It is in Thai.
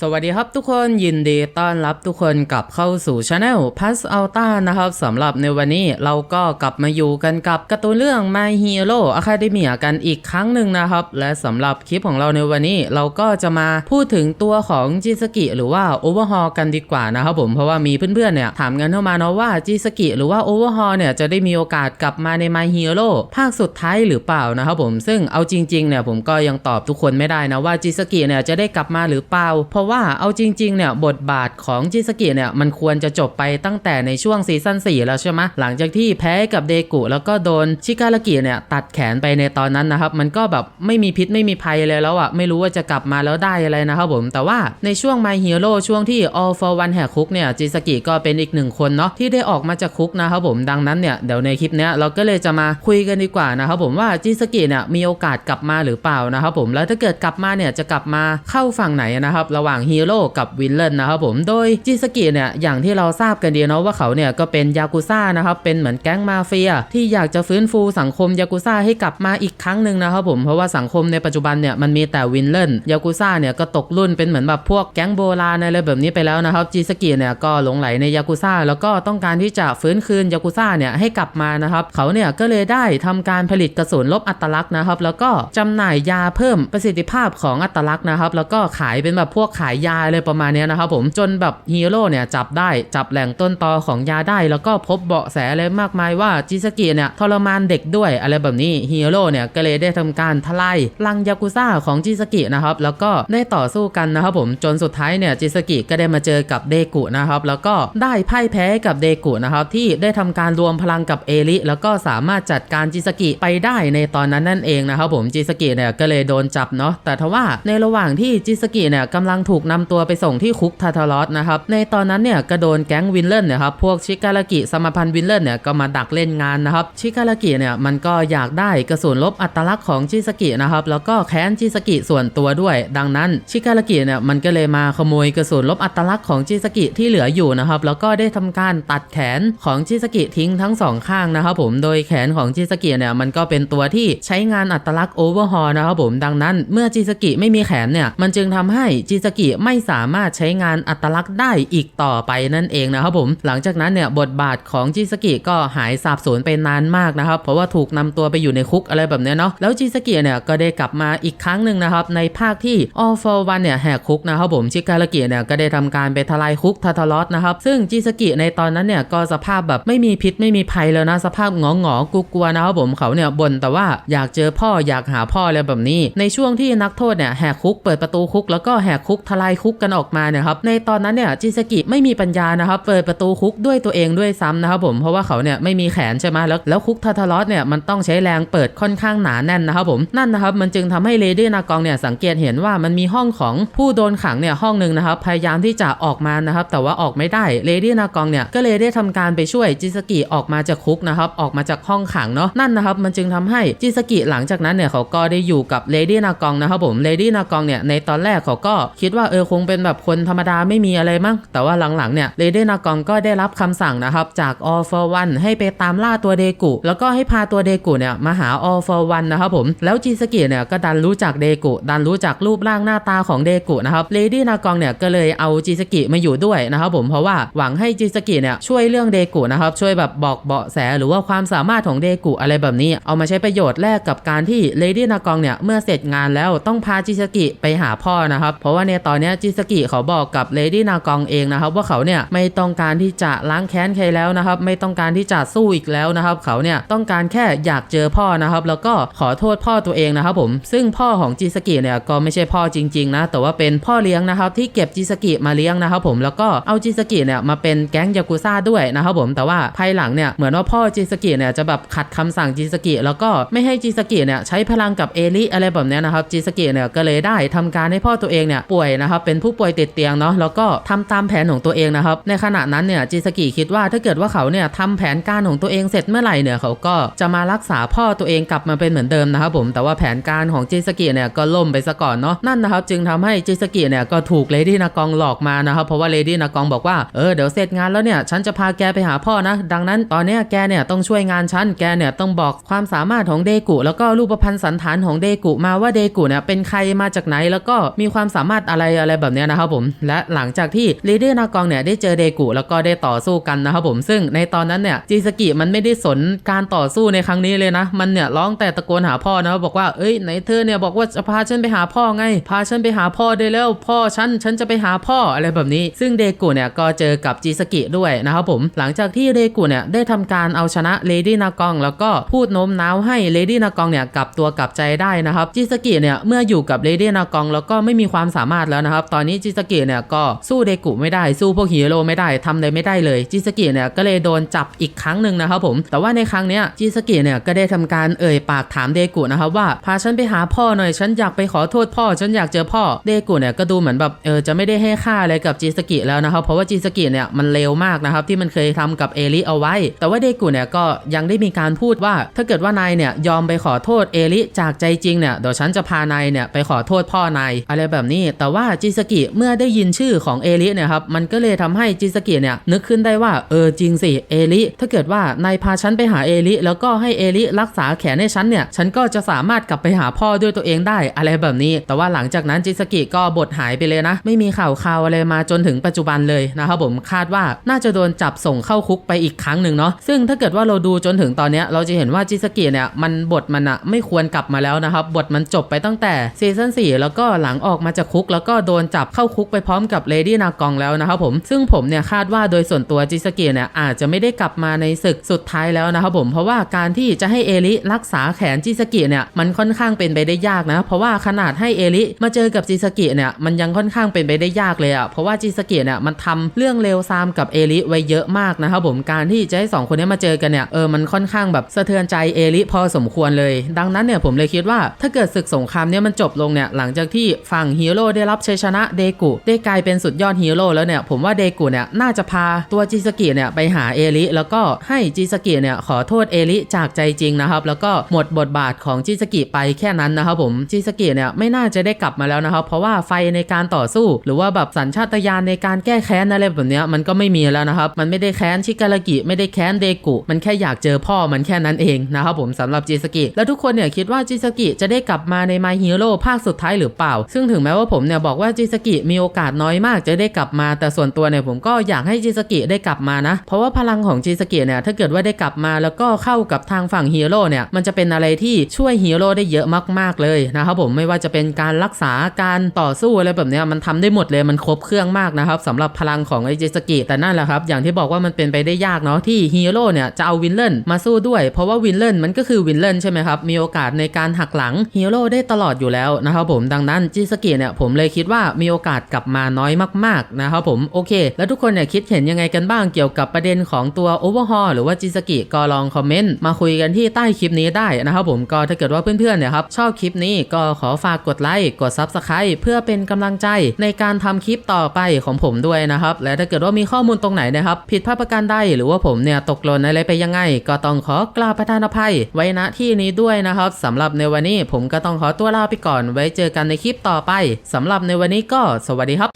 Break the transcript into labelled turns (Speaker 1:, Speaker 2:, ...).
Speaker 1: สวัสดีครับทุกคนยินดีต้อนรับทุกคนกลับเข้าสู่ช anel Pass Alta นะครับสำหรับในวันนี้เราก็กลับมาอยู่กันกับการ์ตูนเรื่อง My Hero Academia กันอีกครั้งหนึ่งนะครับ และสำหรับคลิปของเราในวันนี้เราก็จะมาพูดถึงตัวของจิสกิหรือว่า Overhaul กันดีกว่านะครับผมเพราะว่ามีเพื่อนๆเนี่ยถามกันเข้ามาเนาะว่าจิสกิหรือว่า Overhaul เนี่ยจะได้มีโอกาสกลับมาใน My Hero ภาคสุดท้ายหรือเปล่านะครับผมซึ่งเอาจริงๆเนี่ยผมก็ยังตอบทุกคนไม่ได้นะว่าจิสกิเนี่ยจะได้กลับมาหรือเปล่าเพราะว่าาเอาจริงๆเนี่ยบทบาทของจิสกิเนี่ยมันควรจะจบไปตั้งแต่ในช่วงซีซั่น4แล้วใช่ไหมหลังจากที่แพ้กับเดกุ แล้วก็โดนชิการากิเนี่ยตัดแขนไปในตอนนั้นนะครับ มันก็แบบไม่มีพิษไม่มีภัยเลยแล้วอะไม่รู้ว่าจะกลับมาแล้วได้อะไรนะครับผม แต่ว่าในช่วง My Hero ช่วงที่ All for One แหกคุกเนี่ยจิสกิก็เป็นอีกหนึ่งคนเนาะที่ได้ออกมาจากคุกนะครับผมดังนั้นเนี่ยเดี๋ยวในคลิปเนี้ยเราก็เลยจะมาคุยกันดีกว่านะครับผมว่าจิสกิเนี่ยมีโอกาสกลับมาหรือเปล่านะครับผมแล้วถ้าเกิดกลับมาเนี่ยจะกลับมาเข้าฝั่งไหนนะครับระหว่างฮีโร่กับวิลเลนนะครับผมโดยจิสกิเนี่ยอย่างที่เราทราบกันดีเนาะว่าเขาเนี่ยก็เป็นยากุซ่านะครับเป็นเหมือนแก๊งมาเฟีย ที่อยากจะฟื้นฟูสังคมยากุซ่าให้กลับมาอีกครั้งหนึ่งนะครับผมเพราะว่าสังคมในปัจจุบันเนี่ยมันมีแต่วินเลนยากุซ่าเนี่ยก็ตกรุ่นเป็นเหมือนแบบพวกแก๊งโบราณอะไรแบบนี้ไปแล้วนะครับจิสกิเนี่ยก็หลงไหลในยากุซ่าแล้วก็ต้องการที่จะฟื้นคืนยากุซ่าเนี่ยให้กลับมานะครับเขาเนี่ยก็เลยได้ทำการผลิตกระสุนลบอัตลักษณ์นะครับแล้วก็จำหน่ายยาเพิ่มประสิทธิภาพของอัตลักษณ์นะครับแล้วก็ขายเป็นแบบพวกขายยาอะไรประมาณนี้นะครับผมจนแบบฮีโร่เนี่ยจับได้จับแหล่งต้นตอของยาได้ แล้วก็พบเบาะแสอะไรมากมายว่าจิสกิเนี่ยทรมานเด็กด้วยอะไรแบบนี้ฮีโร่เนี่ยก็เลยได้ทำการทลายลังยากุซ่าของจิสกินะครับแล้วก็ได้ต่อสู้กันนะครับผมจนสุดท้ายเนี่ยจิสกิก็ได้มาเจอกับเดกุนะครับแล้วก็ได้พ่ายแพ้กับเดกุนะครับที่ได้ทำการรวมพลังกับเอริแล้วก็สามารถจัดการจิสกิไปได้ในตอนนั้นนั่นเองนะครับผมจิสกิเนี่ยก็เลยโดนจับเนาะแต่ทว่าในระหว่างที่จิสกิเนี่ยกำลังถูกูกนำตัวไปส่งที่คุกทาทารอสนะครับ ในตอนนั้นเนี่ยก็โดนแก๊งวินเลนเนี่ยครับ พวกชิการากิสมพันธ์วินเลนเนี่ยก็มาดักเล่นงานนะครับ ชิการากิเนี่ยมันก็อยากได้กระสุนลบอัตลักษณ์ของจิสกินะครับ แล้วก็แค้นจิสกิส่วนตัวด้วย ดังนั้นชิการากิเนี่ยมันก็เลยมาขโมยกระสุนลบอัตลักษณ์ของจิสกิที่เหลืออยู่นะครับ แล้วก็ได้ทำการตัดแขนของจิสกิทิ้งทั้งสองข้างนะครับผม โดยแขนของจิสกิเนี่ยมันก็เป็นตัวที่ใช้งานอัตลักษณ์โอเวอร์ฮอลนะครับผม ดังนั้น เมื่อจิสกิไม่มีแขนเนี่ย มันจึงทำให้จิสกิไม่สามารถใช้งานอัตลักษณ์ได้อีกต่อไปนั่นเองนะครับผม หลังจากนั้นเนี่ยบทบาทของจิสกิก็หายสาบสูญไปนานมากนะครับ เพราะว่าถูกนำตัวไปอยู่ในคุกอะไรแบบเนี้ยเนาะแล้วจิสกิเนี่ยก็ได้กลับมาอีกครั้งหนึ่งนะครับในภาคที่ All for One เนี่ยแหกคุกนะครับผมชิการากิเนี่ยก็ได้ทำการไปทลายคุกทาทารอสนะครับซึ่งจิสกิในตอนนั้นเนี่ยก็สภาพแบบไม่มีพิษไม่มีภัยแล้วนะสภาพงอหงอกลัวๆนะครับผมเขาเนี่ยบ่นแต่ว่าอยากเจอพ่ออยากหาพ่ออะไรแบบนี้ ในช่วงที่นักโทษเนี่ยแหกคุกเปิดประตูคุกแล้วก็แหกคุกทลายคุกกันออกมาเนี่ยครับในตอนนั้นเนี่ยจิสกิไม่มีปัญญานะครับเปิดประตูคุกด้วยตัวเองด้วยซ้ำนะครับผมเพราะว่าเขาเนี่ยไม่มีแขนใช่ไหมแล้วแล้วคุกทาทารอสเนี่ยมันต้องใช้แรงเปิดค่อนข้างหนาแน่นนะครับผมนั่นนะครับมันจึงทำให้เลดี้นากองเนี่ยสังเกตเห็นว่ามันมีห้องของผู้โดนขังเนี่ยห้องหนึ่งนะครับพยายามที่จะออกมานะครับแต่ว่าออกไม่ได้เลดี้นากองเนี่ยก็เลยได้ทำการไปช่วยจิสกิออกมาจากคุกนะครับออกมาจากห้องขังเนาะนั่นนะครับมันจึงทำให้จิสกิหลังจากนั้นเนี่ยเขาก็ได้อยู่กับเลดี้นากองนะครับผมเลดี้นากองเนี่ยในตอนแรกเขาก็คิดว่าเออคงเป็นแบบคนธรรมดาไม่มีอะไรมั้งแต่ว่าหลังๆเนี่ยเลดี้นากองก็ได้รับคำสั่งนะครับจาก All for One ให้ไปตามล่าตัวเดกุ แล้วก็ให้พาตัวเดกุเนี่ยมาหา All for One นะครับผมแล้วจิสกิเนี่ยก็ดันรู้จักเดกุ ดันรู้จักรูปร่างหน้าตาของเดกุนะครับเลดี้นากองเนี่ยก็เลยเอาจิสกิมาอยู่ด้วยนะครับผมเพราะว่าหวังให้จิสกิเนี่ยช่วยเรื่องเดกุนะครับช่วยแบบบอกเบาะแสหรือว่าความสามารถของเดกุอะไรแบบนี้ เอามาใช้ประโยชน์แลกกับการที่เลดี้นากองเนี่ยเมื่อเสร็จงานแล้วต้องพาจิสกิไปหาพ่อนะครับเพราะว่าในตอนเนี้ยจิสกิเขาบอกกับเลดี้นากองเองนะครับว่าเขาเนี่ยไม่ต้องการที่จะล้างแค้นใครแล้วนะครับ ไม่ต้องการที่จะสู้อีกแล้วนะครับ เขาเนี่ยต้องการแค่อยากเจอพ่อนะครับ แล้วก็ขอโทษพ่อตัวเองนะครับผมซึ่งพ่อของจิสกิเนี่ยก็ไม่ใช่พ่อจริง ๆ นะ แต่ว่าเป็นพ่อเลี้ยงนะครับ ที่เก็บจิสกิมาเลี้ยงนะครับ ผมแล้วก็เอาจิสกิเนี่ยมาเป็นแก๊งยากุซ่าด้วยนะครับผมแต่ว่าภายหลังเนี่ยเหมือนว่าพ่อจิสกิเนี่ยจะแบบขัดคำสั่งจิสกิแล้วก็ไม่ให้จิสกิเนี่ยใช้พลังกับเอริอะไรแบบนี้นะครับจิสกิเนี่ยก็เลยได้ทำการให้พ่อตัวเองเนี่ยป่วยนะครับเป็นผู้ป่วยติดเตียงเนาะแล้วก็ทำตามแผนของตัวเองนะครับ ในขณะนั้นเนี่ยจิสกิคิดว่าถ้าเกิดว่าเขาเนี่ยทำแผนการของตัวเองเสร็จเมื่อไหร่เนี่ยเขาก็จะมารักษาพ่อตัวเองกลับมาเป็นเหมือนเดิมนะครับผมแต่ว่าแผนการของจิสกิเนี่ยก็ล่มไปซะก่อนเนาะนั่นนะครับจึงทำให้จิสกิเนี่ยก็ถูกเลดี้นากองหลอกมานะครับเพราะว่าเลดี้นากองบอกว่าเออเดี๋ยวเสร็จงานแล้วเนี่ยฉันจะพาแกไปหาพ่อนะดังนั้นตอนนี้แกเนี่ยต้องช่วยงานฉันแกเนี่ยต้องบอกความสามารถของเดกุแล้วก็รูปพรรณสันฐานของเดกุมาว่าเดกุเนี่ยเป็นใครมาจากไหนแล้วก็มีความสามารถอะไรอะไรอะไรแบบเนี้ยนะครับผม และหลังจากที่เลดี้นากองเนี่ยได้เจอเดกุแล้วก็ได้ต่อสู้กันนะครับผม ซึ่งในตอนนั้นเนี่ยจิสกิมันไม่ได้สนการต่อสู้ในครั้งนี้เลยนะ มันเนี่ยร้องแต่ตะโกนหาพ่อนะบอกว่าเอ้ยไหนเธอเนี่ยบอกว่าจะพาฉันไปหาพ่อไง พาฉันไปหาพ่อได้แล้วพ่อฉันฉันจะไปหาพ่ออะไรแบบนี้ ซึ่งเดกุเนี่ยก็เจอกับจิสกิด้วยนะครับผม หลังจากที่เดกุเนี่ยได้ทำการเอาชนะเลดี้นากอง แล้วก็พูดโน้มน้าวให้เลดี้นากองเนี่ยกลับตัวกลับใจได้นะครับจิสกิเนี่ยเมื่ออยู่กับเลดี้นากองแล้วก็ไม่มีความสามารถแล้วนะครับ ตอนนี้จิสกิเนี่ยก็สู้เดกุไม่ได้สู้พวกฮีโร่ไม่ได้ทำอะไรไม่ได้เลยจิสกิเนี่ยก็เลยโดนจับอีกครั้งหนึ่งนะครับผมแต่ว่าในครั้งเนี้ยจิสกิเนี่ยก็ได้ทำการเอ่ยปากถามเดกุนะครับว่าพาฉันไปหาพ่อหน่อยฉันอยากไปขอโทษพ่อฉันอยากเจอพ่อเดกุเนี่ยก็ดูเหมือนแบบเออจะไม่ได้ให้ค่าอะไรกับจิสกิแล้วนะครับ เพราะว่าจิสกิเนี่ยมันเลวมากนะครับที่มันเคยทำกับเอลิเอาไว้ แต่ว่าเดกุเนี่ยก็ยังได้มีการพูดว่า ถ้าเกิดว่านายเนี่ยยอมไปขอโทษเอลิจากใจจริงเนี่ยเดี๋ยวฉันจะพานายเนี่ยไปขอโทษพ่อนายอะไรแบบนี้แต่ว่าาจิสกิเมื่อได้ยินชื่อของเอลิเนี่ยครับมันก็เลยทำให้จิสกิเนี่ยนึกขึ้นได้ว่าเออจริงสิเอลิถ้าเกิดว่านายพาฉันไปหาเอลิแล้วก็ให้เอลิรักษาแขนให้ฉันเนี่ยฉันก็จะสามารถกลับไปหาพ่อด้วยตัวเองได้อะไรแบบนี้ แต่ว่าหลังจากนั้นจิสกิก็บทหายไปเลยนะ ไม่มีข่าวข่าวอะไรมาจนถึงปัจจุบันเลยนะครับผมคาดว่าน่าจะโดนจับส่งเข้าคุกไปอีกครั้งหนึ่งเนาะซึ่งถ้าเกิดว่าเราดูจนถึงตอนเนี้ยเราจะเห็นว่าจิสกิเนี่ยมันบทมันอะไม่ควรกลับมาแล้วนะครับบทมันจบไปตั้งแต่ซีซั่น4แล้วก็หลังออกมาจากคุกแล้วก็็โดนจับเข้าคุกไปพร้อมกับเลดี้นากองแล้วนะครับผม ซึ่งผมเนี่ยคาดว่าโดยส่วนตัวจิสกิเนี่ยอาจจะไม่ได้กลับมาในศึกสุดท้ายแล้วนะครับผม เพราะว่าการที่จะให้เอลิรักษาแขนจิสกิเนี่ยมันค่อนข้างเป็นไปได้ยากนะ เพราะว่าขนาดให้เอลิมาเจอกับจิสกิเนี่ยมันยังค่อนข้างเป็นไปได้ยากเลยอะเพราะว่าจิสกิเนี่ยมันทำเรื่องเลวซามกับเอลิไว้เยอะมากนะครับผม การที่จะให้สองคนนี้มาเจอกันเนี่ยเออมันค่อนข้างแบบสะเทือนใจเอลิพอสมควรเลย ดังนั้นเนี่ยผมเลยคิดว่าถ้าเกิดศึกสงครามเนี่ยมันจบลงเนี่ยหลังจากที่ฝั่งฮีโร่ได้รับชัยชนะเดกุได้กลายเป็นสุดยอดฮีโร่แล้วเนี่ยผมว่าเดกุเนี่ยน่าจะพาตัวจิสกิเนี่ยไปหาเอลิแล้วก็ให้จิสกิเนี่ยขอโทษเอลิจากใจจริงนะครับแล้วก็หมดบทบาทของจิสกิไปแค่นั้นนะครับผมจิสกิเนี่ยไม่น่าจะได้กลับมาแล้วนะครับเพราะว่าไฟในการต่อสู้ หรือว่าแบบสัญชาตญาณในการแก้แค้นอะไรแบบเนี้ยมันก็ไม่มีแล้วนะครับมันไม่ได้แค้นชิการากิไม่ได้แค้นเดกุ มันแค่อยากเจอพ่อมันแค่นั้นเองนะครับผมสำหรับจิสกิแล้วทุกคนเนี่ยคิดว่าจิสกิจะได้กลับมาใน My Hero ภาคสุดท้ายหรือเปล่า ซึ่งถึงแม้ว่าผมเนี่ยบอกว่าจิสกิมีโอกาสน้อยมากจะได้กลับมา แต่ส่วนตัวเนี่ยผมก็อยากให้จิสกิได้กลับมานะ เพราะว่าพลังของจิสกิเนี่ยถ้าเกิดว่าได้กลับมาแล้วก็เข้ากับทางฝั่งฮีโร่เนี่ยมันจะเป็นอะไรที่ช่วยฮีโร่ได้เยอะมากๆเลยนะครับผมไม่ว่าจะเป็นการรักษาการต่อสู้อะไรแบบเนี้ยมันทำได้หมดเลยมันครบเครื่องมากนะครับสำหรับพลังของไอจิสกิแต่นั่นแหละครับอย่างที่บอกว่ามันเป็นไปได้ยากเนาะที่ฮีโร่เนี่ยจะเอาวินเลนมาสู้ด้วย เพราะว่าวินเลนมันก็คือวินเลนใช่ไหมครับมีโอกาสในการหักหลังฮีโร่ได้ตลอดอยู่แล้วนะครับผมดังนั้นจิสกิเนี่ยผมเลยคิดว่ามีโอกาสกลับมาน้อยมากๆนะครับผมโอเค แล้วทุกคนเนี่ยคิดเห็นยังไงกันบ้างเกี่ยวกับประเด็นของตัว Overhaul หรือว่าจิสกิก็ลองคอมเมนต์มาคุยกันที่ใต้คลิปนี้ได้นะครับผมก็ถ้าเกิดว่าเพื่อนๆเนี่ยครับชอบคลิปนี้ก็ขอฝากกดไลค์กด Subscribe เพื่อเป็นกำลังใจในการทำคลิปต่อไปของผมด้วยนะครับ และถ้าเกิดว่ามีข้อมูลตรงไหนนะครับ ผิดพลาดประการใดหรือว่าผมเนี่ยตกหล่นอะไรไปยังไง ก็ต้องขอกราบประทานอภัย ไว้ณที่นี้ด้วยนะครับสำหรับในวันนี้ผมก็ต้องขอตัวลาไปก่อนไว้เจอกันในคลิปต่อไปสำหรับในวันนี้ก็สวัสดีครับ